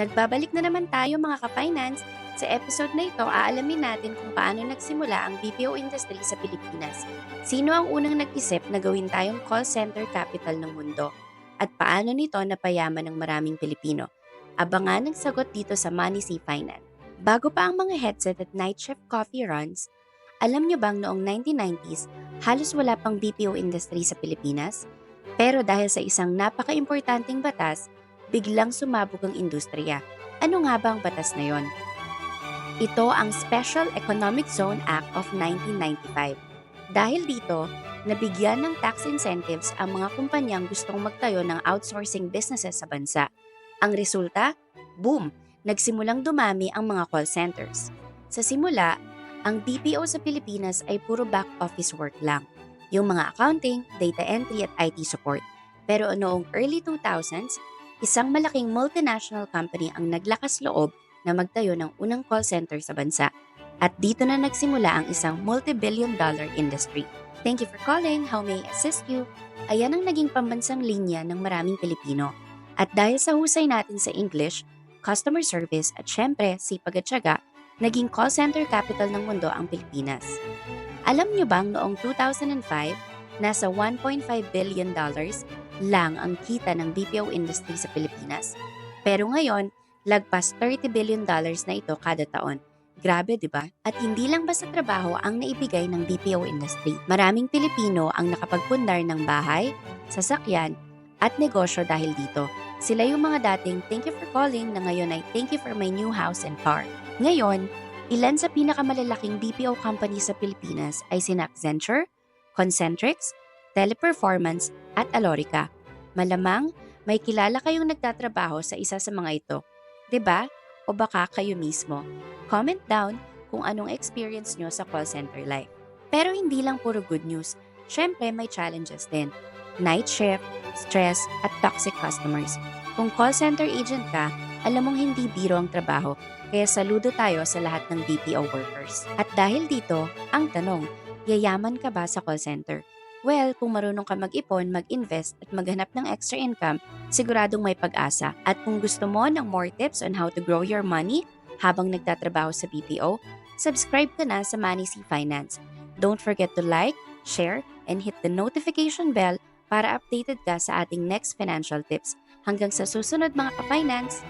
Magbabalik na naman tayo mga ka-finance. Sa episode na ito, aalamin natin kung paano nagsimula ang BPO industry sa Pilipinas. Sino ang unang nag-isip na gawin tayong call center capital ng mundo? At paano nito napayaman ng maraming Pilipino? Abangan ang sagot dito sa Money C Finance. Bago pa ang mga headset at night shift coffee runs, alam nyo bang noong 1990s, halos wala pang BPO industry sa Pilipinas? Pero dahil sa isang napaka-importanting batas, biglang sumabog ang industriya. Ano nga ba ang batas na yon? Ito ang Special Economic Zone Act of 1995. Dahil dito, nabigyan ng tax incentives ang mga kumpanyang gustong magtayo ng outsourcing businesses sa bansa. Ang resulta, boom! Nagsimulang dumami ang mga call centers. Sa simula, ang BPO sa Pilipinas ay puro back office work lang. Yung mga accounting, data entry at IT support. Pero noong early 2000s, isang malaking multinational company ang naglakas loob na magtayo ng unang call center sa bansa. At dito na nagsimula ang isang multi-billion dollar industry. Thank you for calling. How may I assist you? Ayan ang naging pambansang linya ng maraming Pilipino. At dahil sa husay natin sa English, customer service at syempre sipag at syaga, naging call center capital ng mundo ang Pilipinas. Alam nyo bang noong 2005, nasa 1.5 billion dollars lang ang kita ng BPO industry sa Pilipinas. Pero ngayon, lagpas 30 billion dollars na ito kada taon. Grabe, di ba? At hindi lang basta trabaho ang naibigay ng BPO industry. Maraming Pilipino ang nakapagpundar ng bahay, sasakyan, at negosyo dahil dito. Sila yung mga dating thank you for calling na ngayon ay thank you for my new house and car. Ngayon, ilan sa pinakamalalaking BPO company sa Pilipinas ay sina Accenture, Concentrix, Teleperformance at Alorica. Malamang may kilala kayong nagtatrabaho sa isa sa mga ito. 'Di ba? O baka kayo mismo. Comment down kung anong experience nyo sa call center life. Pero hindi lang puro good news. Syempre may challenges din. Night shift, stress, at toxic customers. Kung call center agent ka, alam mong hindi biro ang trabaho, kaya saludo tayo sa lahat ng BPO workers. At dahil dito, ang tanong, yayaman ka ba sa call center? Well, kung marunong ka mag-ipon, mag-invest at maghanap ng extra income, siguradong may pag-asa. At kung gusto mo ng more tips on how to grow your money habang nagtatrabaho sa BPO, subscribe ka na sa Money C Finance. Don't forget to like, share, and hit the notification bell para updated ka sa ating next financial tips. Hanggang sa susunod mga ka-finance!